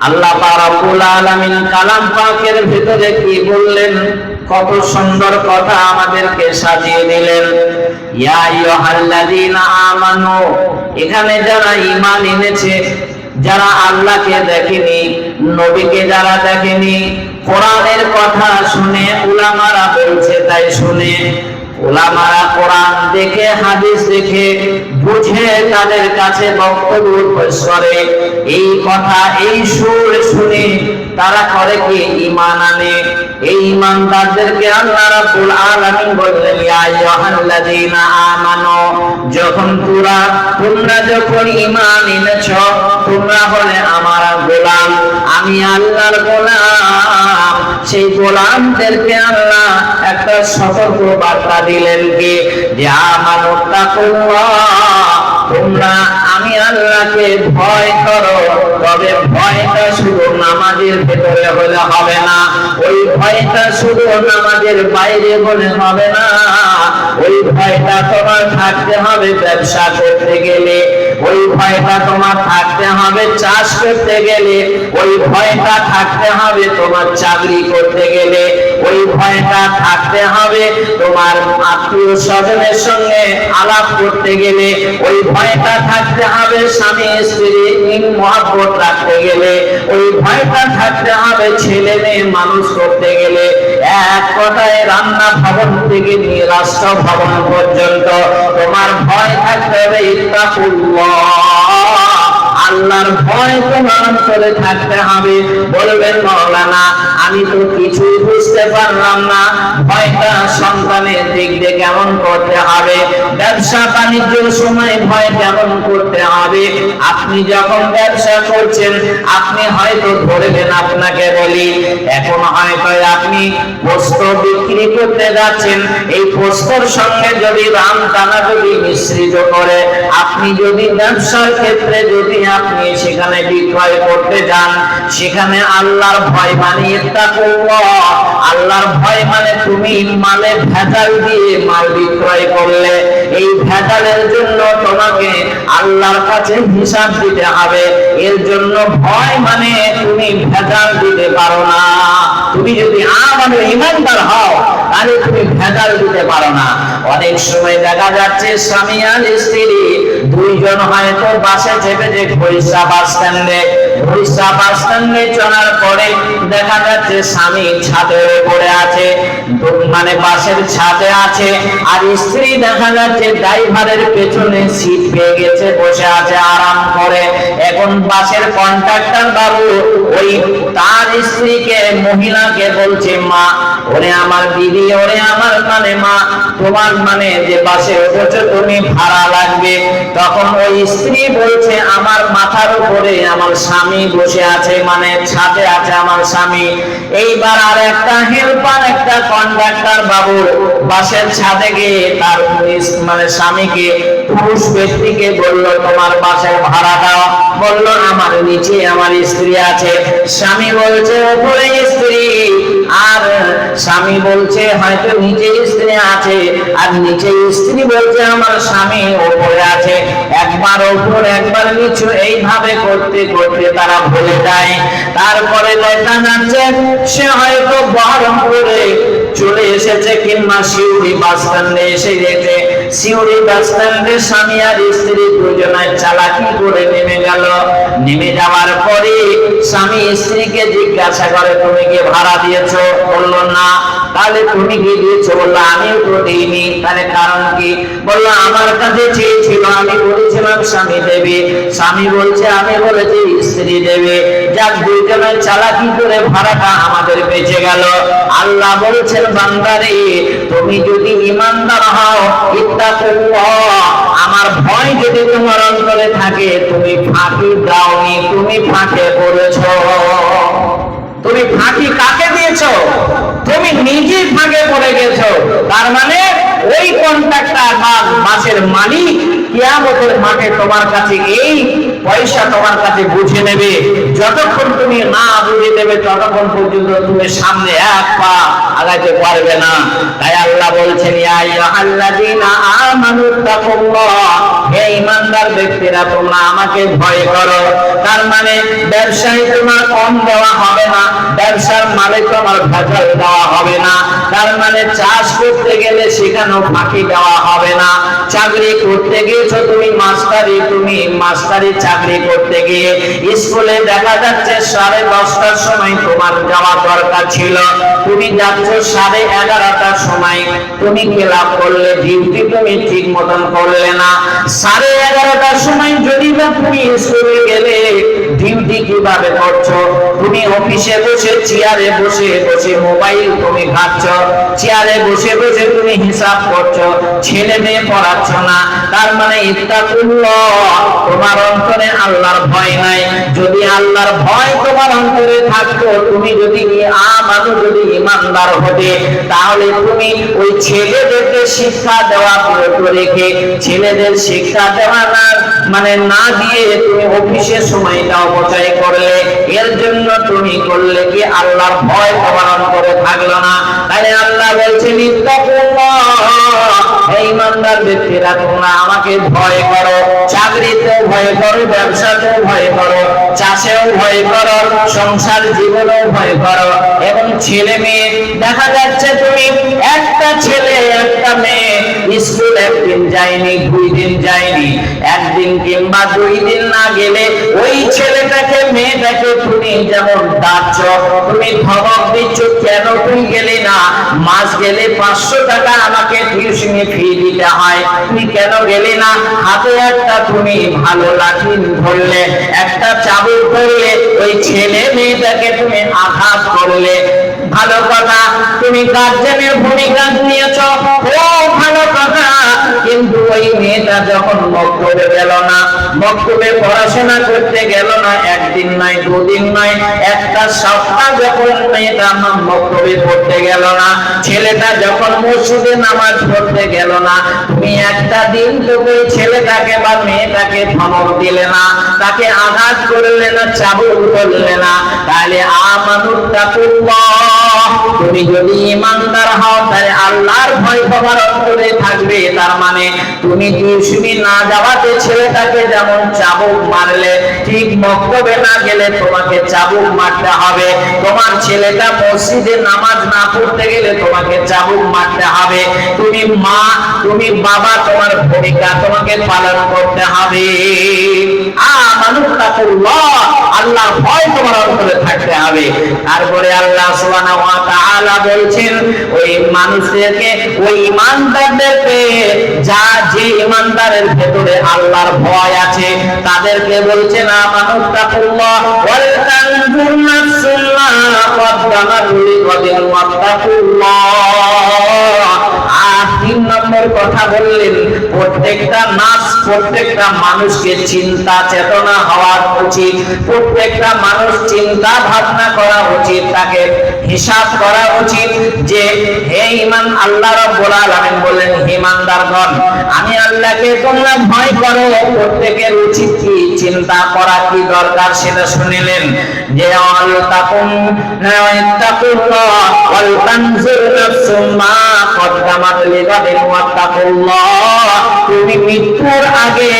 আল্লাহ রাব্বুল কালাম পাকের ভিতরে কি বললেন? কত সুন্দর কথা আমাদেরকে সাজিয়ে দিলেন। ইয়া আইয়ুহাল্লাযীনা আমানু, এখানে যারা ঈমান এনেছে, যারা আল্লাহকে দেখেনি, নবীকে যারা দেখেনি, কোরআনের কথা শুনে উলামারা বলছে, তাই শুনে। ওলামারা কোরআন দেখে, হাদিস দেখে, বুঝে তাদের কাছে বক্তব্য করে এই কথা, এই সুর শুনে তারা করে কি ঈমান আনে? এই ঈমানদারদেরকে আল্লাহ রাব্বুল আলামিন বললেন, ইয়া আইয়ুহাল্লাযীনা আমানু, যখন তোরা, তোমরা যখন ঈমান এনেছো, তোমরা হলে আমার গোলাম। আমি আল্লাহর গোলাম। সেই গোলামদেরকে আল্লাহ একটা সতর্ক বার্তা দিলেন কি? যে আমানুত্তাকুল্লাহ তোমরা আল্লাহকে ভয় করো, তবে ভয়টা শুধু নামাজের ভেতরে হলে হবে না। ওই ভয়টা শুধু নামাজের বাইরে বলে হবে না। ওই ভয়টা তোমার থাকতে হবে ব্যবসা করতে গেলে। ওই ভয়টা তোমার থাকতে হবে চাষ করতে গেলে। ওই ভয়টা থাকতে হবে তোমার চাকরি করতে গেলে। ওই ভয়টা থাকতে হবে। তোমার আত্মীয় স্বজনের সঙ্গে আলাপ করতে গেলে ওই ভয়টা থাকতে হবে। স্বামী, স্ত্রী মহাব্বত রাখতে গেলে ওই ভয়টা থাকতে হবে। ছেলে মেয়ে মানুষ করতে গেলে এক কথায় রান্না ভবন থেকে নিয়ে রাষ্ট্র ভবন পর্যন্ত তোমার ভয় থাকতে হবে। ইত্তাকুল্লাহ। আল্লাহর ভয় তোমার অন্তরে থাকতে হবে। বলবেন, মৌলানা, আমি তো কিছুই বুঝতে পারলাম না। ভয়টা সন্তানের দিক দিয়ে কেমন করতে হবে? ব্যবসা বাণিজ্যের সময় ভয় কেমন করতে হবে? আপনি যখন ব্যবসা করছেন, আপনি হয়তো ধরবেন আপনাকে বলি, এখন হয়তো আপনি পোস্ত বিক্রি করতে যাচ্ছেন। এই পোস্তর সঙ্গে যদি রাম দানা যদি মিশ্রিত করে, আপনি যদি ব্যবসার ক্ষেত্রে যদি আপনি সেখানে বিক্রয় করতে যান, সেখানে আল্লাহর ভয় মানে আল্লাহর ভয় মানে তুমি ভেজাল দিয়ে মাল বিক্রয় করলে। এই ভেজালের জন্য তোমাকে আল্লাহর কাছে হিসাব দিতে হবে। এর জন্য ভয় মানে তুমি ভেজাল দিতে পারো না। তুমি যদি আমাদের ইমানদার হও, তাহলে তুমি ভেজাল দিতে পারো না। অনেক সময় দেখা যাচ্ছে স্বামী আর স্ত্রী, দুইজন হয়তো বাসে চেপে যে পয়সা বাস স্ট্যান্ডে খরিশা বাস স্ট্যান্ডে চলার পরে দেখা যাচ্ছে স্বামী আছে মানে বাসের ছাদে আছে, আর স্ত্রী দেখা যাচ্ছে ড্রাইভারের পেছনে সিট পেয়ে গেছে, বসে আছে, আরাম করে। এখন বাসের কন্ট্রাক্টর বাবু ওই তার স্ত্রীকে, মহিলাকে বলছে, মা, ওরে আমার দিদি, ওরে আমার মানে মা, তোমার মানে যে বাসে উঠেছো তুমি ভাড়া লাগবে। তখন ওই স্ত্রী বলছে, আমার মাথার উপরে আমার স্বামী বসে আছে মানে ছাদে আছে আমার স্বামী। এইবার আর একটা হেল্পার একটা কন্ডাক্টর বাবু বাসের ছাদে গিয়ে তার মানে স্বামীকে, পুরুষ ব্যক্তিকে বলল, তোমার বাসের ভাড়া দাও। বলল, আমার নিচে আমার স্ত্রী আছে। স্বামী বলছে উপরে স্ত্রী, আর স্বামী বলছে, হয়তো নিচে স্ত্রী আছে, আর নিচে স্ত্রী বলছে, আমার স্বামী ওপরে আছে। একবার ওপর, একবার নিচু, এইভাবে করতে করতে তারা ভুলে যায়। তারপরে দেখা যাচ্ছে, সে হয়তো বহরমপুরে চলে এসেছে কিংবা শিউরি বাস স্ট্যান্ডে এসে গেছে। স্বামী আর স্ত্রী দুজনায় চালাকি করে নেমে গেল। নেমে যাওয়ার পরে স্বামী স্ত্রীকে জিজ্ঞাসা করে, তুমি কি ভাড়া দিয়েছ? বলল, না। তাহলে তুমি কি দিয়েছ? বলল, আমিও তো দিইনি। তাহলে কারণ কি? বলল, আমার কাছে চেয়েছিল আমি বলেছিলাম স্বামী দেবে। স্বামী বলছে, আমি বলেছি, স্ত্রী দেবে, যাক দুইজনের চালাকি করে ভাড়াটা আমাদের বেঁচে গেল। আল্লাহ বলছেন, বান্দারে, তুমি যদি ইমানদার হও ইত্তাকুল্লাহ আমার ভয় যদি তোমার অন্তরে থাকে, তুমি ফাঁকি দাওনি, তুমি ফাঁকে পড়েছো। তুমি ফাঁকি কাকে দিয়েছ? তুমি নিজেই ফাঁকে পড়ে গেছো। তার মানে ওই কন্ট্রাক্টর বা বাসের মালিক কিয়ামতের মাঠে তোমার কাছে এই পয়সা তোমার কাছে বুঝে নেবে। যতক্ষণ তুমি না বুঝে দেবে ততক্ষণ পর্যন্ত তুমি সামনে এক পা আগাইতে পারবে না। তাই আল্লাহ বলছেন, ইয়া আইয়ুহাল্লাযীনা আমানু তাকুল্লাহ। হে ইমানদার ব্যক্তিরা, তোমরা আমাকে ভয় করো। তার মানে ব্যবসায় তোমার কম দেওয়া হবে না, ব্যবসার মালিক তোমার ভেজাল দেওয়া হবে না। তার মানে চাষ করতে গেলে সেখানেও ফাঁকি দেওয়া হবে না। চাকরি করতে গিয়েছো তুমি, মাস্টারি তুমি মাস্টারি চাকরি করতে গিয়ে স্কুলে দেখা যাচ্ছে সাড়ে দশটার সময় তোমার যাওয়া দরকার ছিল। তুমি যাচ্ছ সাড়ে এগারোটার সময়। তুমি ক্লাব করলে, ডিউটি তুমি ঠিক মতন করলে না। সাড়ে এগারোটার সময় যদি না তুমি স্কুলে গেলে ডিউটি কীভাবে করছ? তুমি অফিসে বসে, চেয়ারে বসে বসে মোবাইল তুমি ঘাটছ। চেয়ারে বসে বসে তুমি হিসাব করছ। ছেলে মেয়ে পড়াচ্ছ না। তার মানে ইত্তাকুল্লাহ, তোমার অন্তরে আল্লাহর ভয় নাই। যদি আল্লাহর ভয় তোমার অন্তরে থাকতো, তুমি যদি আমানু যদি ইমানদার হতে, তাহলে তুমি ওই ছেলেদেরকে শিক্ষা দেওয়া বিরত রেখে, ছেলেদের শিক্ষা দেওয়া না মানে না দিয়ে তুমি অফিসের সময়টা অপচয় করলে এর জন্য তুমি করলে কি আল্লাহর ভয় তোমার করে থাকল না? তাই আল্লাহ ইমানদার ব্যক্তিরা তোমরা আমাকে ভয় করো। ভয় করো, ব্যবসাতেও ভয় করো, চাষেও ভয় করো, সংসার জীবনেও ভয় করো। এবং ছেলে মেয়ে, দেখা যাচ্ছে তুমি একটা ছেলে, একটা মেয়ে, স্কুল একদিন যায়নি, দুই দিন যায়নি, একদিন কিংবা দুই দিন না গেলে ওই ছেলেটাকে, মেয়েটাকে তুমি যেমন ডাকছ, তুমি ধমক দিচ্ছ, কেন তুই গেলি না? মাস গেলে পাঁচশো টাকা আমাকে ফি দিতে হয়। কেন না? হাতে একটা তুমি ভালো লাঠি ধরলে, একটা চাবুক ধরলে, ওই ছেলে মেয়েটাকে তুমি আঘাত করলে। ভালো কথা, তুমি গার্জেনের ভূমিকা নিয়েছ। ও, ভালো কথা কিন্তু ওই মেয়েটা যখন মক্তবে গেল না মক্তবে পড়াশোনা করতে গেল না, একদিন নয় দুদিন নয় একটা সপ্তাহ যখন মেয়েটা আমার মক্তবে পড়তে গেল না, ছেলেটা যখন মসজিদে নামাজ পড়তে গেল না, তুমি একটা দিন তো ওই ছেলেটাকে বা মেয়েটাকে ধমক দিলে না, তাকে আঘাত করলে না, চাবুক করলে না, তাহলে আমানুত্তাকুল্লাহ, তুমি যদি ইমানদার হও, তাহলে আল্লাহর ভয় তোমার অন্তরে থাকবে, তার মানে তুমি টিউশনি না যাওয়াতে ছেলেটাকে যেমন চাবুক মারলে, ঠিক মক্তবে না গেলে তোমাকে চাবুক মারতে হবে। তোমার ছেলেটা মসজিদে নামাজ না পড়তে গেলে তোমাকে চাবুক মারতে হবে। তুমি মা, তুমি বাবা, তোমার ভূমিকা তোমাকে পালন করতে হবে। আল্লাহ ভয় তোমার অন্তরে থাকতে হবে। তারপরে আল্লাহ সুবহানাহু ওয়া তাআলা বলছেন, ওই মানুষদেরকে, ওই ইমানদারদেরকে যা যে ইমানদারের ভেতরে আল্লাহর ভয় আছে, তাদেরকে বলছে, না ওয়াল তানজুর নাফসুম মা কদ্দামাত লিগাদিন ওয়াত্তাকুল্লাহ। আর নম্বর কথা বললেন, প্রত্যেকটা নাচ, প্রত্যেকটা মানুষকে চিন্তা চেতনা হওয়া উচিত, প্রত্যেকটা মানুষ চিন্তা ভাবনা করা উচিত, তাকে হিসাব করা উচিত যে, হে ইমান আল্লাহ রাব্বুল আলামিন বলেন ইমানদারগণ আমি আল্লাহকে তোমরা ভয় করো, প্রত্যেকের উচিত কি, চিন্তা করা কি দরকার সেটা শুনিলেন। যে, অল তাকুম ইত্তাকুল্লাহ ওয়াল তানজুর নাফসুম মা কদ্দামাত লিগাদিন ওয়াত্তাকুল্লাহ তুমি মৃত্যুর আগে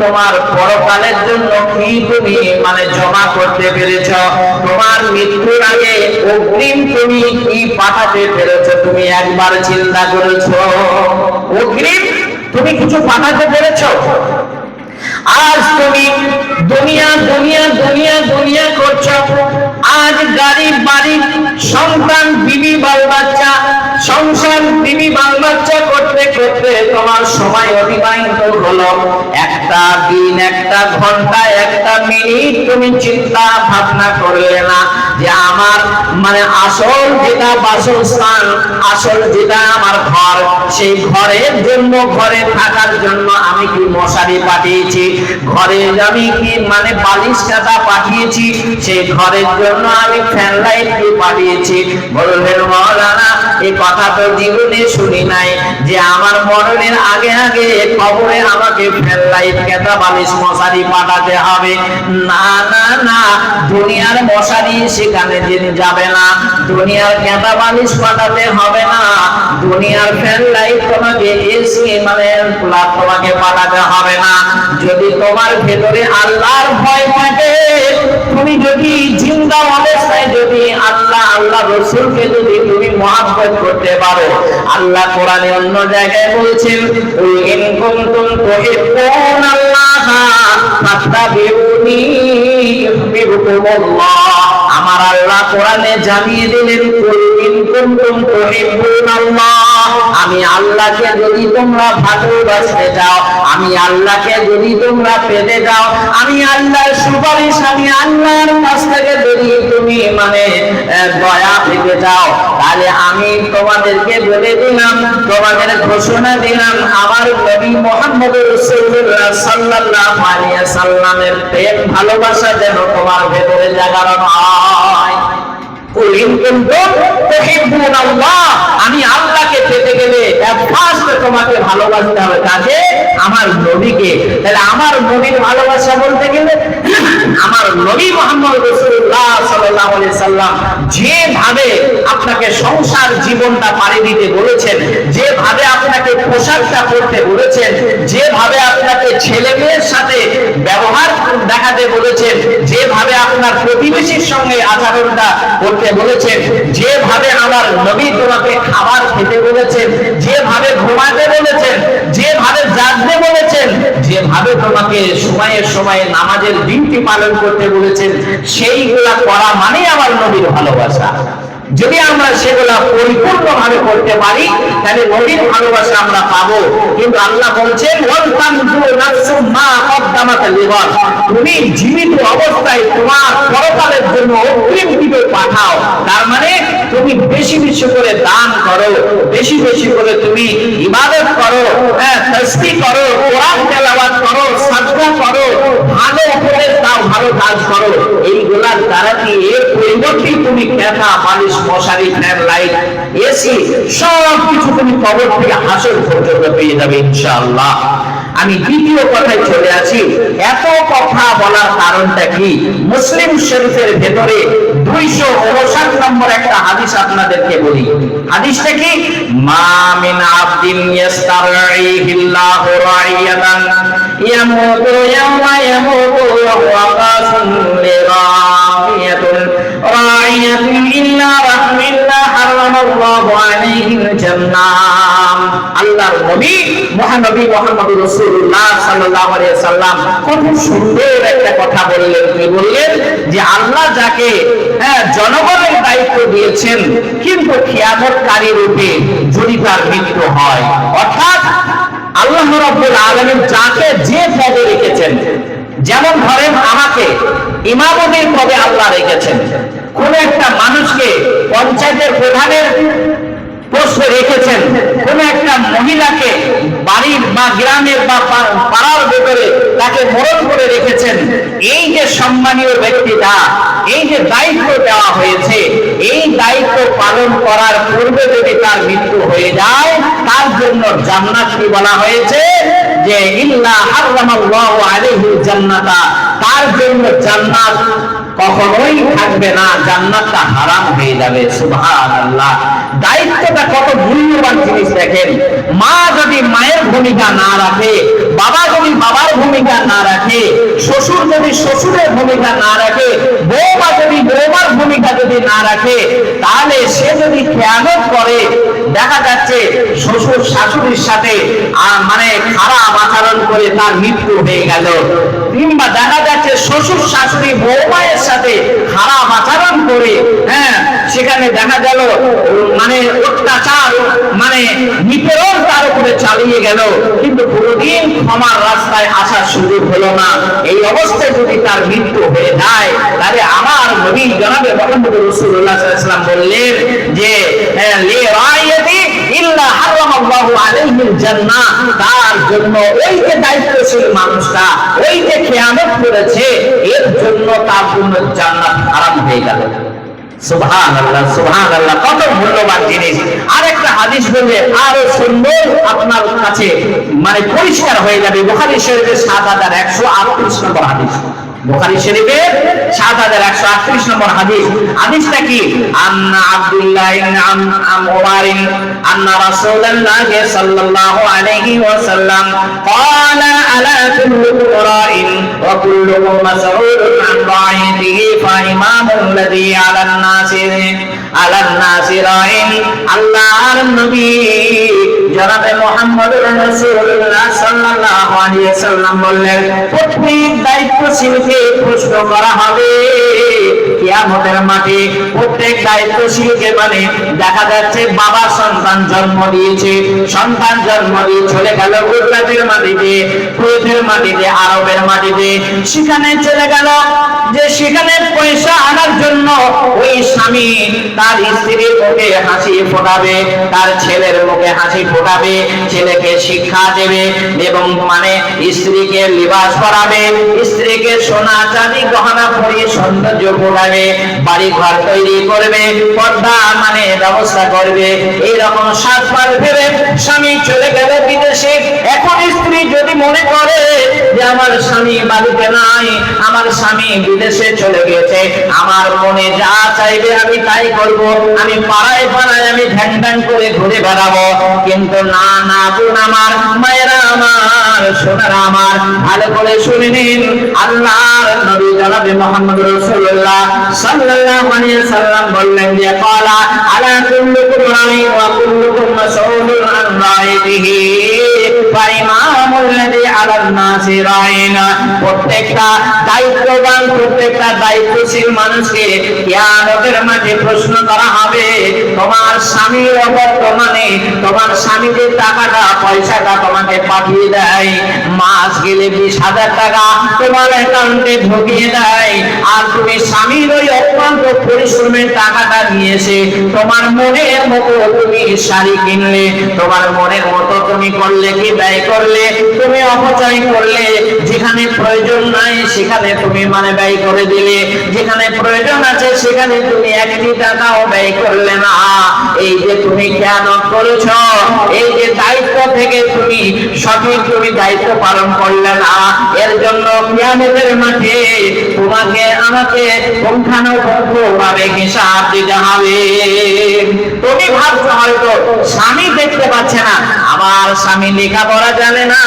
তোমার পরকালের জন্য কি তুমি মানে জমা করতে পেরেছ? তোমার মৃত্যুর আগে অগ্রিম তুমি কি পাঠাতে পেরেছ? তুমি একবার চিন্তা করেছ। অগ্রিম তুমি কিছু পাঠাতে পেরেছ? আজ তুমি দুনিয়া দুনিয়া দুনিয়া দুনিয়া করছ। আজ গাড়ি, বাড়ি, সন্তান, বিবি বাল বাচ্চা সংসার, বিবি বাল বাচ্চা করতে করতে তোমার সময় অতিবাহিত হলো। একটা দিন, একটা ঘণ্টা, একটা মিনিট তুমি চিন্তা ভাবনা করলে না যে আমার মানে আসল যেটা বাসস্থান, আসল যেটা আমার ঘর, সেই ঘরের জন্য, ঘরে থাকার জন্য আমি কি মশারি পাঠিয়েছি? ঘরে আমি কি মানে বালিশ কাটা পাঠিয়েছি? সেই ঘরের জন্য আমি ফ্যান লাইট কি পাঠিয়েছি। বললেন, মৌলানা এই কথা তো জীবনে শুনি নাই যে আমার মরণের আগে আগে কবরে আমাকে ফ্যান লাইট কেটা বালিশ মশারি পাঠাতে হবে। না না না, দুনিয়ার মশারি সেখানে যাবে না। দুনিয়ার কেটা বালিশ পাঠাতে হবে না। দুনিয়ার ফ্যান লাইট তোমাকে এসি মানে তোমাকে পাঠাতে হবে না। যদি তোমার ভেতরে আল্লাহর ভয় থাকে তুমি যদি জিন্দা অবস্থায় যদি আল্লাহ আল্লাহ রসুলকে যদি তুমি মহাব্বত করতে পারো, আল্লাহ কোরআনে অন্য জায়গায় বলছেন, "কুল ইন কুনতুম তুহিব্বুন আল্লাহ ফাত্তাবিউনি ইউহিব্বুকুমুল্লাহ। আমার আল্লাহ কোরআনে জানিয়ে দিলেন, "কুল ইন কুনতুম আমি আল্লাহকে যদি তোমরা ভালোবাসতে চাও, আমি আল্লাহকে যদি তোমরা পেতে চাও, আমি আল্লাহর সুপারিশ, আমি আল্লাহর কাছ থেকে যদি তুমি মানে দয়া পেতে চাও, তাহলে আমি তোমাদেরকে বলে দিলাম, তোমাদের ঘোষণা দিলাম, আমার নবী মোহাম্মদ রাসূলুল্লাহ সাল্লাল্লাহু আলাইহি সাল্লামের প্রেম, ভালোবাসা যেন তোমার ভেতরে জাগানো হয়। আল্লাহ আমি আল্লাহকে পেতে গেলে তোমাকে ভালোবাসতে হবে। কাকে আমার নবীকে। তাহলে আমার নবীর ভালোবাসা বলতে গেলে আমার নবী মোহাম্মদ রাসূলুল্লাহ সাল্লাল্লাহু আলাইহি সাল্লাম যেভাবে আপনাকে সংসার জীবনটা পাড়ি দিতে বলেছেন, যেভাবে আপনাকে পোশাকটা পরতে বলেছেন, যেভাবে আপনাকে ছেলে মেয়ের সাথে ব্যবহার দেখাতে বলেছেন, যেভাবে আপনার প্রতিবেশীর সঙ্গে আচরণটা করতে বলেছেন, যেভাবে আমার নবী তোমাকে খাবার খেতে বলেছেন, যেভাবে ঘুমাতে বলেছেন, যেভাবে জাগতে বলেছেন, যেভাবে তোমাকে সময়ের সময়ে নামাজের দিনটি পালন করতে বলেছেন, সেইগুলা করা মানে আমার নবীর ভালোবাসা। যদি আমরা সেগুলা পরিপূর্ণভাবে করতে পারি, তাহলে নবীর ভালোবাসা আমরা পাবো। কিন্তু আল্লাহ বলছেন তুমি জীবিত অবস্থায় তোমার পরকালের জন্য অগ্রিম দিবে পাঠাও। তার মানে তুমি বেশি বেশি করে দান করো, বেশি বেশি করে তুমি ইবাদত করো হ্যাঁ তাসবিহ করো, কোরআন তেলাওয়াত করো, সাদকা করো, ভালো উপদেশ দাও, ভালো কাজ করো। দ্বারা পরিবর্তে তুমি মশারি, ফ্যান, লাইট, এসি, সব কিছু তুমি কবর থেকে পর্যন্ত পেয়ে যাবে ইনশাআল্লাহ। আমি দ্বিতীয় কথায় চলে আছি এত কথা বলার কারণটা কি? মুসলিম শরীফের ভেতরে দুইশো উনষাট নম্বর একটা হাদিস আপনাদেরকে বলি। হাদিসটা কি? মা মিন আবদিন ইয়াস্তারঈহিল্লাহু রাইয়াতান, ইয়ামুতু ইয়াওমা ইয়ামুতু ওয়া আল্লাহর নবী মহানবী মুহাম্মদ রাসূলুল্লাহ সাল্লাল্লাহু আলাইহি সাল্লাম খুব সুন্দর একটা কথা বললেন। কি বললেন? যে আল্লাহ যাকে হ্যাঁ জনগণের দায়িত্ব দিয়েছেন, কিন্তু খিয়ামতকারী রূপে যদি তার মৃত্যু হয়, অর্থাৎ আল্লাহ রাব্বুল আলামিন যাকে যে পদে রেখেছেন, যেমন ধরেন আমাকে ইমামতির পদে আল্লাহ রেখেছেন। কোন একটা মানুষকে পঞ্চায়েতের প্রধানের পোস্টে রেখেছেন। কোন একটা মহিলাকে বাড়ির বা গ্রামের বা পাড়ার ভেতরে তাকে মরণ করে রেখেছেন। এই যে সম্মানীয় ব্যক্তিটা, এই যে দায়িত্ব দেওয়া হয়েছে, এই দায়িত্ব পালন করার পূর্বে যদি তার মৃত্যু হয়ে যায়, তার জন্য জান্নাত বলা হয়েছে? যে তার জন্য জান্নাত কখনোই থাকবে না জান্নাতটা হারাম হয়ে যাবে সুবহানাল্লাহ। দায়িত্বটা কত মূল্যবান জিনিস দেখেন। মা যদি মায়ের ভূমিকা না রাখে বাবা যদি বাবার ভূমিকা না রাখে শ্বশুর যদি শ্বশুরের ভূমিকা না রাখে বৌমা যদি বৌমার ভূমিকা যদি না রাখে তাহলে সে যদি খেয়ালত করে দেখা যাচ্ছে শ্বশুর শাশুড়ির সাথে মানে খারাপ আচরণ করে তার মৃত্যু হয়ে গেল। কিংবা দেখা যাচ্ছে শ্বশুর শাশুড়ি বৌমায়ের সাথে খারাপ আচরণ করে হ্যাঁ সেখানে দেখা গেল উম, মানে অত্যাচার মানে নিপীড়ন তার উপরে চালিয়ে গেল। কিন্তু কোনোদিন ক্ষমার রাস্তায় আসার সুযোগ হলো না। এই অবস্থায় যদি তার মৃত্যু হয়ে যায়, তাহলে আমার নবী জনাবে মোহাম্মদ সাল্লাল্লাহু বললেন যে তার জন্য ওই যে দায়িত্বশীল মানুষটা ওই যে খেয়ানত করেছে, এর জন্য তার জন্য জান্নাত হারাম হয়ে গেল। আল্লাহ আল্লাহ কত বললে আরও সুন্দর আপনার কাছে মানে পরিষ্কার হয়ে যাবে। বুখারী শরীফের সাত হাজার একশো আটত্রিশ নম্বর হাদিস। বুখারী শরীফের 7138 নম্বর হাদিস। হাদিসটা কি? আন্না আব্দুল্লাহ ইবনে আম আন্না রাসূলুল্লাহ সাল্লাল্লাহু আলাইহি ওয়াসাল্লাম ক্বালা আলা কুল্লু রাইন ওয়া কুল্লু মাসউলুন আন রাইতিহি ফা ইমামুল লাযী আলান নাসি আলান নাসি রাইন প্রত্যেক দায়িত্বশীলকে প্রশ্ন করা হবে। কিয়ামতের মাঠে প্রত্যেক দায়িত্বশীলকে মানে দেখা যাচ্ছে বাবা সন্তান জন্ম দিয়েছে, সন্তান জন্ম দিয়ে চলে গেল গুজরাটের মাটিতে কুয়েতের মাটিতে, আরবের মাটিতে। সেখানে চলে গেল যে সেখানে পয়সা আনার জন্য ওই স্বামী তার স্ত্রীর মুখে হাসি ফোটাবে, তার ছেলের মুখে হাসি ফোটাবে, ছেলেকে শিক্ষা দেবে এবং মানে স্ত্রীকে লিবাস করাবে। স্ত্রীকে সোনা চাঁদি গহনা পরিয়ে সৌন্দর্য ফোটাবে বাড়ি ঘর তৈরি করবে, পর্দা মানে ব্যবস্থা করবে। স্বামী চলে গেল বিদেশে। এখন স্ত্রী যদি মনে করে যে আমার স্বামী বাড়িতে নাই, আমার স্বামী বিদেশে চলে গেছে আমার মনে যা চাইবে আমি তাই করব। আমি পাড়ায় পাড়ায় আমি ধ্যান ধ্যান করে ঘুরে বেড়াবো। কিন্তু না না, বোন আমার, মায়েরা আমার সোনারা আমার। ভালো করে শুনে নিন। আল্লাহর নবী জনাবে মোহাম্মদ রাসূলুল্লাহ সাল্লাল্লাহু আলাইহি সাল্লাম বললেন যে ক্বালা প্রত্যেকটা দায়িত্ববান, প্রত্যেকটা দায়িত্বশীল মানুষকে মাঠে প্রশ্ন করা হবে, তোমার স্বামীর তোমার টাকাটা, পয়সাটা তোমাকে পাঠিয়ে দেয়। মাস গেলে বিশ হাজার টাকা তোমার অ্যাকাউন্টে ঢুকিয়ে দেয়। আর তুমি স্বামীর ওই অত্যন্ত পরিশ্রমের টাকাটা নিয়ে এসে তোমার মনের মতো তুমি শাড়ি কিনলে, তোমার মনের মতো তুমি করলে কি ব্যয় করলে, তুমি অপচয় করলে, যেখানে প্রয়োজন নাই সেখানে তুমি মানে ব্যয় করে দিলে, যেখানে প্রয়োজন আছে সেখানে তুমি একটি টাকাও ব্যয় করলে না। এই যে তুমি কেন করেছ, এই যে দায়িত্ব থেকে তুমি সঠিক তুমি দায়িত্ব পালন করলে না, এর জন্য কিয়ামতের মাঠে তোমাকে, আমাকে পুঙ্খানুপুঙ্খভাবে হিসাব দিতে হবে। তুমি ভাবছ হয়তো স্বামী দেখতে পাচ্ছে না আমার স্বামী লেখাপড়া জানে না,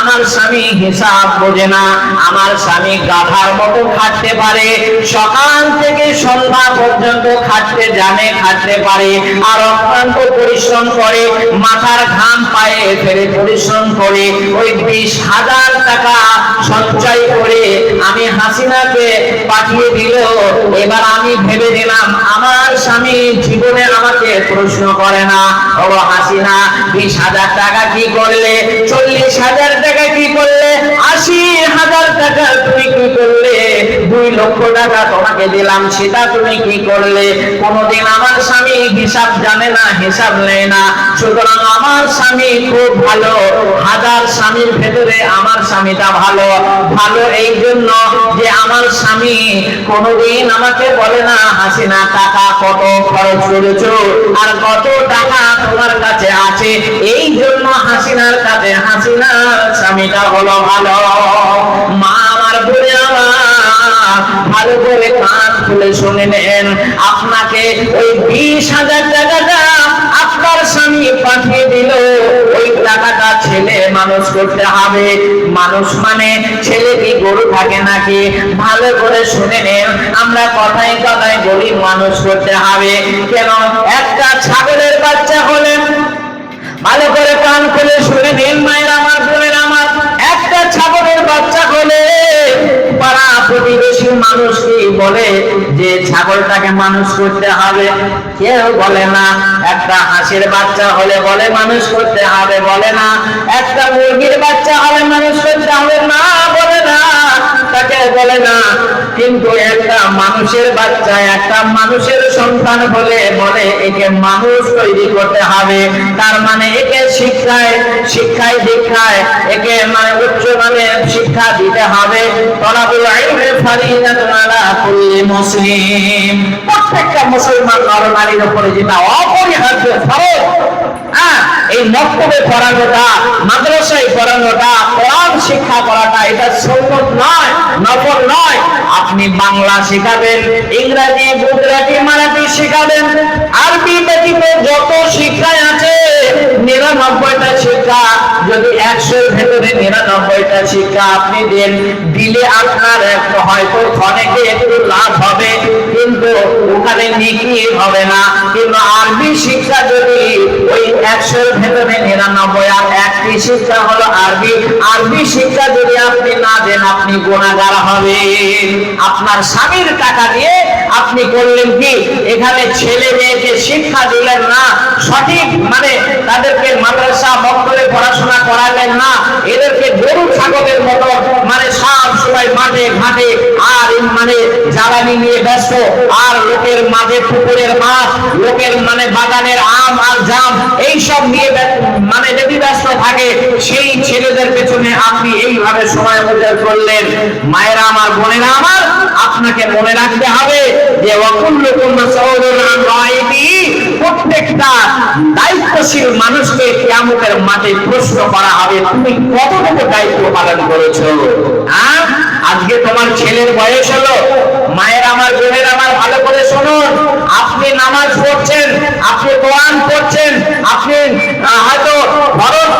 আমার স্বামী হিসাব বোঝে না, আমার স্বামী গাধার মতো খাটতে পারে, সকাল থেকে সন্ধ্যা পর্যন্ত খাটতে জানে, খাটতে পারে, আর অত্যন্ত পরিশ্রম করে, মাথার ঘাম পায়ে ফেলে পরিশ্রম করে, ওই বিশ হাজার টাকা সঞ্চয় করে আমি হাসিনাকে পাঠিয়ে দিল। এবার আমি ভেবে দিলাম আমার স্বামী জীবনে আমাকে প্রশ্ন করে না, ও হাসিনা, বিশ হাজার টাকা কি করলে? চল্লিশ হাজার টাকা কি করলে? আশি হাজার টাকা তুমি কি করলে? দুই লক্ষ টাকা তোমাকে দিলাম, সেটা তুমি কি করলে? কোনদিন আমার স্বামী হিসাব জানে না, হিসাব নেয় না। সুতরাং আমার স্বামী খুব ভালো। হাজার স্বামীর ভেতরে আমার স্বামীটা ভালো। ভালো এই জন্য যে আমার স্বামী কোনদিন আমাকে বলে না, হাসিনা, টাকা কত খরচ করেছ আর কত টাকা তোমার কাছে আছে? এই জন্য হাসিনার কাছে হাসিনার স্বামীটা হলো ভালো। মা আমার বলে আমার ভালো করে কান খুলে শুনে নেন। আপনাকে ওই বিশ হাজার টাকাটা আপনার স্বামী পাঠিয়ে দিল। ওই টাকাটা ছেলে মানুষ করতে হবে। মানুষ মানে ছেলে কি গরু থাকে নাকি? ভালো করে শুনে নেন। আমরা কথায় কথায় বলি, মানুষ করতে হবে। কেন? একটা ছাগলের বাচ্চা হলেন। ভালো করে কান খুলে শুনে নিন, মায়ের আমার প্রতিবেশী মানুষ কি বলে যে ছাগলটাকে মানুষ করতে হবে। কেউ বলে না, একটা হাঁসের বাচ্চা হলে বলে মানুষ করতে হবে, বলে না, একটা মুরগির বাচ্চা হলে মানুষ করতে হবে, না, বলে না। তাকে বলে না, কিন্তু একটা মানুষের বাচ্চা, একটা মানুষের সন্তান হলে বলে একে মানুষ তৈরি করতে হবে। তার মানে একে শিক্ষায় শিক্ষায় দীক্ষায়, একে মানে উচ্চ মানের শিক্ষা দিতে হবে। তলাবুল ইলমি ফারিদাতুন আলা কুল্লি মুসলিম। প্রত্যেকটা মুসলমান নর নারীর উপরে যেটা অপরিহার্য ফরজ হ্যাঁ এই মক্তবে পড়ানোটা, মাদ্রাসায় পড়ানোটা, কোরআন শিক্ষা করাটা, এটা সুন্নত নয় নফল নয়। আপনি বাংলা শেখাবেন, ইংরেজি, গুজরাটি, মারাঠি শেখাবেন। আরবি ব্যতীত যত শিক্ষা আছে, নিরানব্বইটা শিক্ষা, যদি একশোর ভেতরে নিরানব্বইটা শিক্ষা আপনি দেন, দিলে আপনার হয়তো অনেকে একটু লাভ হবে, কিন্তু ওখানে নিকি হবে না। কিন্তু আরবি শিক্ষা যদি ওই একশোর ভেতরে নিরানব্বই আর একটি শিক্ষা হলো আরবি আরবি শিক্ষা যদি আপনি না দেন, আপনি গুণাগার হবেন। আপনার স্বামীর টাকা দিয়ে আপনি করলেন কি? এখানে ছেলে মেয়েকে শিক্ষা দিলেন না, সঠিক মানে তাদেরকে মাদ্রাসা মক্তবে পড়াশোনা করালেন না। এদেরকে গরু, ছাগলের মতো মানে সব সময় মাঠে, ঘাটে আর মানে জ্বালানি নিয়ে ব্যস্ত। আর লোকের মাঝে পুকুরের মাছ, লোকের মানে বাগানের আম আর জাম নিয়ে মানে যদি ব্যস্ত থাকে, সেই ছেলেদের পেছনে আপনি এইভাবে সময় করলেন। মায়েরা আমার, বোনেরা আমার, আপনাকে মনে রাখতে হবে যে আন রাইবি প্রত্যেকটা দায়িত্বশীল মানুষকে কিয়ামতের মাঠে প্রশ্ন করা হবে, তুমি কতটুকু দায়িত্ব পালন করেছ? হ্যাঁ আজকে তোমার ছেলের বয়স হলো। মায়ের আমার বোনের আমার ভালো করে শুনুন। আপনি নামাজ পড়ছেন, আপনি কোরআন পড়ছেন, আপনি হয়তো ফরজ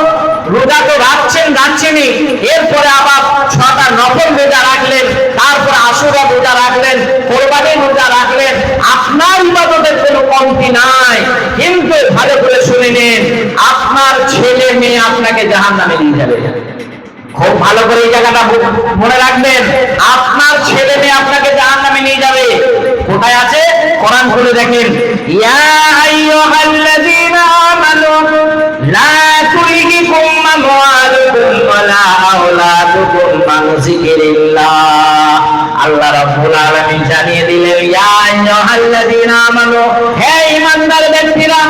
রোজা তো রাখছেন, রাখছেনই। এরপরে আবার ছটা নফল রোজা রাখলেন, তারপরে আশুরা রোজা রাখলেন, কোরবানি রোজা রাখলেন। আপনার ইবাদতের কোনো কমতি নাই। কিন্তু ভালো করে শুনে নিন, আপনার ছেলে মেয়ে আপনাকে জাহান নামে নিয়ে যাবে। খুব ভালো করে এই জায়গাটা মনে রাখবেন। আপনার ছেলে মেয়ে আপনাকে জাহান নামে নিয়ে যাবে। কোথায় আছে? কোরআন খুলে দেখেন। ইয়া আইয়ুহাল্লাযীনা আমানু, লা তুলহিকুম ওয়ালা আওলাদুকুম আল্লাহ রাব্বুল আলামিন জানিয়ে দিলেন, ইয়া আইয়ুহাল্লাযীনা আমানু, হে ঈমানদার ব্যক্তিরা,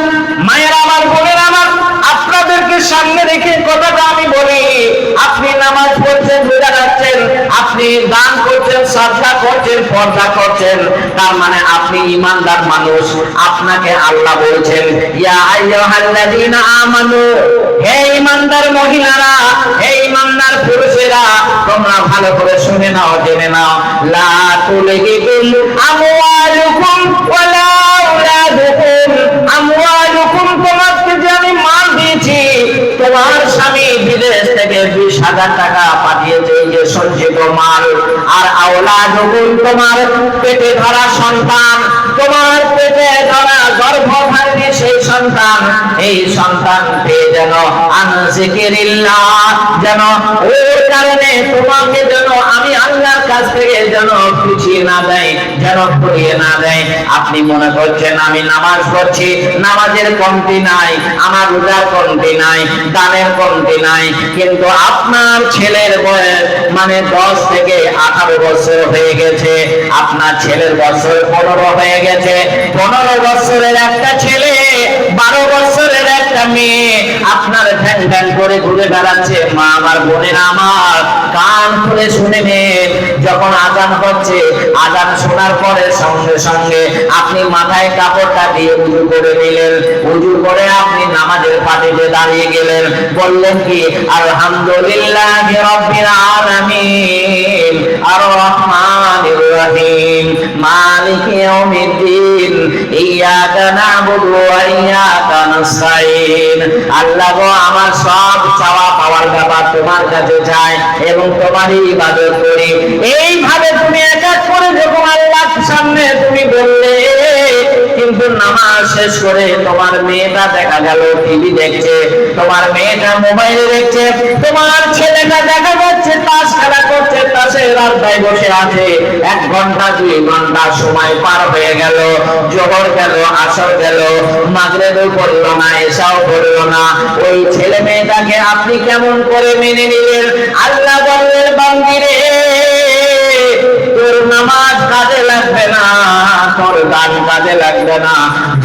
মায়েরা আমার, বোনেরা আমার, আপনাদেরকে সামনে রেখে কথাটা নামাজ পড়ছেন, রোজা রাখছেন, আপনি দান করছেন, সাদকা করছেন, পর্দা করছেন, তার মানে আপনি ইমানদার মানুষ। আপনাকে আল্লাহ বলছেন, ইয়া আমানু, হে ইমানদার মহিলারা, হে ইমানদার পুরুষেরা, তোমরা ভালো করে শুনে নাও, জেনে নাও। লা তুলহিকুম আমওয়ালুকুম ওয়ালা আওলাদুকুম আমওয়ালুকুম যে আমি মাল দিয়েছি, তোমার স্বামী বিদেশ হাজার টাকা পাঠিয়েছে এই যে সঞ্চিত মাল আর আওলা যখন তোমার পেটে ধরা সন্তান। তোমার পেটে ধরা সেই সন্তান, এই সন্তান পেয়ে যেন আনজিকিরিল্লাহ যেন ওর কারণে তোমাকে যেন আমি আল্লাহর কাছ থেকে যেন পিছিয়ে না দেয় যেন ঘুরিয়ে না দেয় আপনি মনে করছেন আমি নামাজ পড়ছি, নামাজের কমতি নাই, আমার রোজার কমতি নাই, দানের কমতি নাই, কিন্তু আপনার ছেলের বয়স মানে দশ থেকে আঠারো বছর হয়ে গেছে, আপনার ছেলের বছর পনেরো হয়ে গেছে, পনেরো বছরের একটা ছেলে বারো বছরের একটা মেয়ে আপনার ধ্যান ধ্যান করে ঘুরে বেড়াচ্ছে। মা আমার বোনের আমার, কান খুলে শুনে নেন যখন আজান হচ্ছে, আজান শোনার পরে সঙ্গে সঙ্গে আপনি মাথায় কাপড়টা দিয়ে উজু করে নিলেন। উজু করে আপনি নামাজের পাটিতে দাঁড়িয়ে গেলেন। বললেন কি, আলহামদুলিল্লাহ রব্বিল আলামিন, আর রহমানির রহিম, মালিক ইয়াউমিদ্দিন। ইয়াকা আল্লাহ আমার সব চাওয়া পাওয়ার ব্যাপার তোমার কাছে এবং তোমারই ইবাদত করি। এইভাবে তুমি এক এক করে যখন আল্লাহর সামনে তুমি বললে, কিন্তু নামাজ শেষ করে তোমার মেয়েটা দেখা গেল, টিভি দেখছে, তোমার মেয়েটা মোবাইলে দেখছে, তোমার ছেলেটা দেখা যাচ্ছে তাস খেলা করছে তাসের রাস্তায় বসে আছে। এক ঘণ্টা, দুই ঘণ্টা সময় পার হয়ে গেল। জোহর গেল, আসর গেল। মাগরেবও পড়ল না এসাও পড়ল না। ওই ছেলে মেয়েটাকে আপনি কেমন করে মেনে নিলেন? আল্লাহ বললেন, বান্দিরে!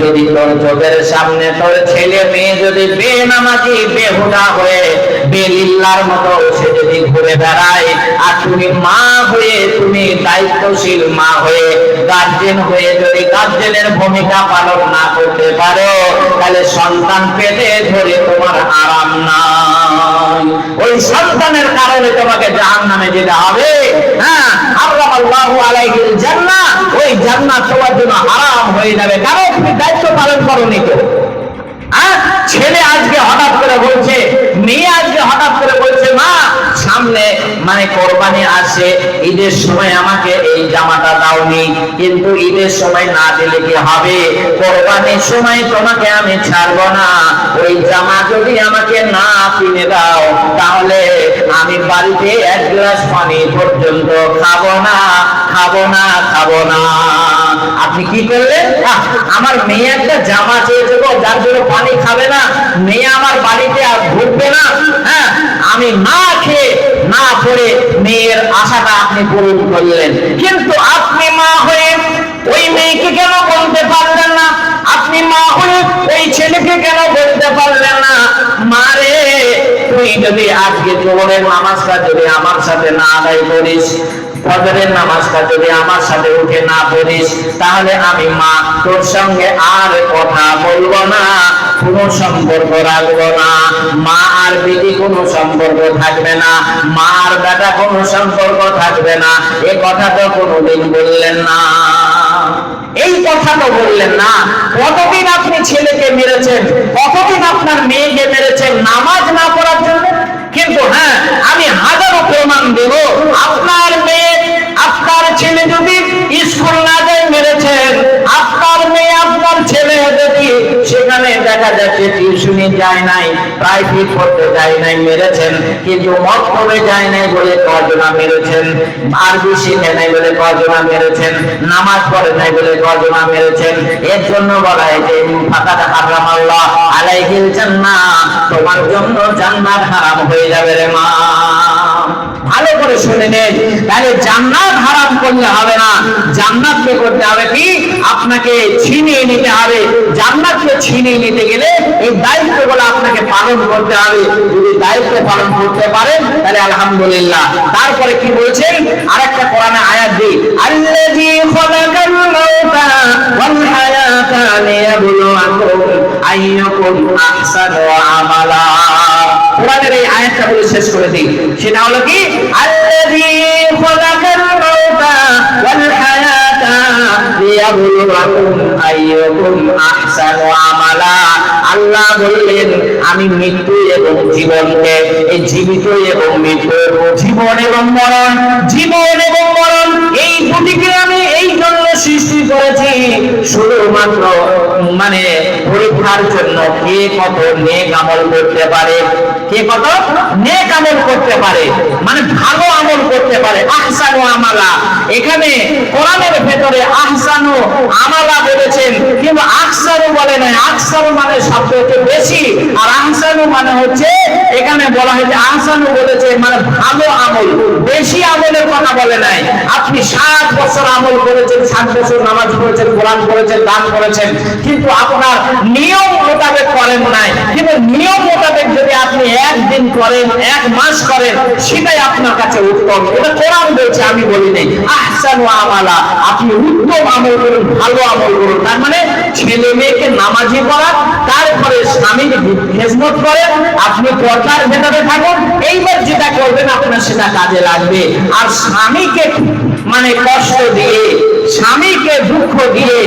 যদি তোর চোখের সামনে তোর ছেলে মেয়ে যদি বেনামাজি, বেহুদা হয়ে, বেলিল্লার মতো সে যদি ঘুরে বেড়ায়, আর তুমি মা হয়ে, তুমি দায়িত্বশীল মা হয়ে গার্জেন হয়ে যদি গার্জেনের ভূমিকা পালন না করতে পারো, তাহলে সন্তান পেটে ধরে তোমার আরাম নাই। ওই সন্তানের কারণে তোমাকে জাহান নামে যেতে হবে। হ্যাঁ আল্লাহ আল্লাহু আলাইহিল জান্নাহ। ওই জান্নাত তোমার জন্য হারাম হয়ে যাবে। কারণ তুমি দায়িত্ব পালন করনি তো। হ্যাঁ? ছেলে আজকে হঠাৎ করে বলছে, মেয়ে আজকে হঠাৎ করে বলছে, মা, সামনে মানে কোরবানি আসে, ঈদের সময় আমাকে এই জামাটা দাওনি, কিন্তু ঈদের সময় না দিলে কি হবে? কোরবানির সময় তোমাকে আমি ছাড়বো না। ওই জামা যদি আমাকে না কিনে দাও, তাহলে আমি বাড়িতে এক গ্লাস পানি পর্যন্ত খাব না খাব না খাব না। আপনি কি করলেন? আমার মেয়ে একটা জামা চেয়েছে গো, যার জন্য পানি খাবে না। মেয়ে আমার বাড়িতে আর ঢুকবে না। হ্যাঁ আমি না খেয়ে, না পড়ে মেয়ের আশাটা আপনি পূরণ করলেন। কিন্তু আপনি মা হয়ে ওই মেয়েকে কেন বলতে পারলেন না? আপনি মা হয়ে ওই ছেলেকে কেন বলতে পারলেন না? মারে তুই যদি আজকে জোহরের নামাজটা যদি আমার সাথে না আদায় করিস ফজরের নামাজটা যদি আমার সাথে উঠে না পড়িস, তাহলে আমি মা, তোর সঙ্গে আর কথা না, কোনো সম্পর্ক না। মা আর কোনো সম্পর্ক থাকবে না, মা আর বেটা কোনো সম্পর্ক থাকবে না। এ কথা তো কোনোদিন বললেন না। এই কথা তো বললেন না। কতদিন আপনি ছেলেকে মেরেছেন? কতদিন আপনার মেয়েকে মেরেছেন? নামাজ না পড়ার জন্য? কিন্তু হ্যাঁ আমি হাজারো প্রমাণ দেব। আপনার দেখা যাচ্ছে টিউশনি যায় নাই প্রাইভেট পড়তে যায় নাই, মেরেছেন। কিন্তু মক্তবে যায় নাই বলে কজনা মেরেছেন? আরবি শিখে নাই বলে কজনা মেরেছেন? নামাজ পড়ে নাই বলে কজনা মেরেছেন? এর জন্য বলা হয় যে ফাঁকাটা হারাম আল্লাহ আলাইহিল জান্নাহ। তোমার জন্য জান্নাত হারাম হয়ে যাবে রে মা। ভালো করে শুনে নেন তাহলে জান্নাত হারাম করলে হবে না। জান্নাতকে করতে হবে কি? আপনাকে ছিনিয়ে নিতে হবে। জান্নাতকে ছিনিয়ে নিতে গেলে এই দায়িত্বগুলো আপনাকে পালন করতে হবে। যদি দায়িত্ব পালন করতে পারেন, তাহলে আলহামদুলিল্লাহ। তারপরে কি বলছেন? আরেকটা কোরআনে আয়াত দিই। আল্লাযী খালাকাল মাউতা ওয়াল হায়াতা লিয়াবলুয়াকুম আইয়ুকুম আহসানু আমালা। কোরআনের এই আয়াতটা বলে শেষ করে দিই। সেটা হলো কি? আল্লাযী খালাকাল মাউতা ওয়াল হায়াতা লিয়াবলুয়াকুম আইয়ুকুম আহসানু আমালা। আল্লাহ বললেন, আমি মৃত্যু এবং জীবনকে, এই জীবিত এবং মৃত্যু জীবন এবং মরণ, জীবন এবং মরণ, এই দুটিকে আমি এই জন্য সৃষ্টি করেছি। শুধুমাত্র মানে পরীক্ষার জন্য কে কত নেক আমল করতে পারে কে কত নেক আমল করতে পারে মানে ভালো আমল করতে পারে। আহসানু আমালা। এখানে কোরআনের ভেতরে আহসানু আমালা বলেছেন, কিন্তু আকসারু বলে নাই। আকসারু মানে শব্দ হচ্ছে বেশি, আর আহসানু মানে হচ্ছে, এখানে বলা হয়েছে আহসানু বলেছে মানে ভালো আমল। বেশি আমলের কথা বলে নাই। আপনি সাত বছর আমল করেছেন, সাত বছর নামাজ পড়েছেন, কোরআন করেছেন দান করেছেন, কিন্তু আপনার নিয়ম মোতাবেক করেন নাই। কিন্তু নিয়ম মোতাবেক যদি আপনি একদিন করেন, এক মাস করেন, সেটাই আপনার কাছে উত্তম। এটা কোরআন বলছে, আমি বলি নাই, আহসানু আমালা, আপনি উত্তম আমল করুন, ভালো আমল করুন। তার মানে ছেলে মেয়েকে নামাজি করা তারপরে স্বামীর খেজমত করেন আপনি পর্দার ভেতরে থাকুন, এইবার যেটা করবেন আপনার সেটা কাজে লাগবে। আর স্বামীকে মানে কষ্ট দিয়ে স্বামীকে দুঃখ দিয়ে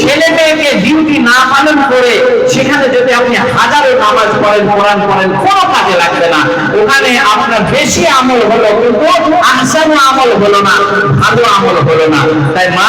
ছেলে মেয়েকে ডিউটি না পালন করে সেখানে যদি আপনি হাজারো নামাজ পড়েন, কোরআন পড়েন, কোনো কাজে লাগবে না। ওখানে আপনার বেশি আমল হলো কিন্তু আহসানু আমল হলো না, ভালো আমল হলো না। তাই মা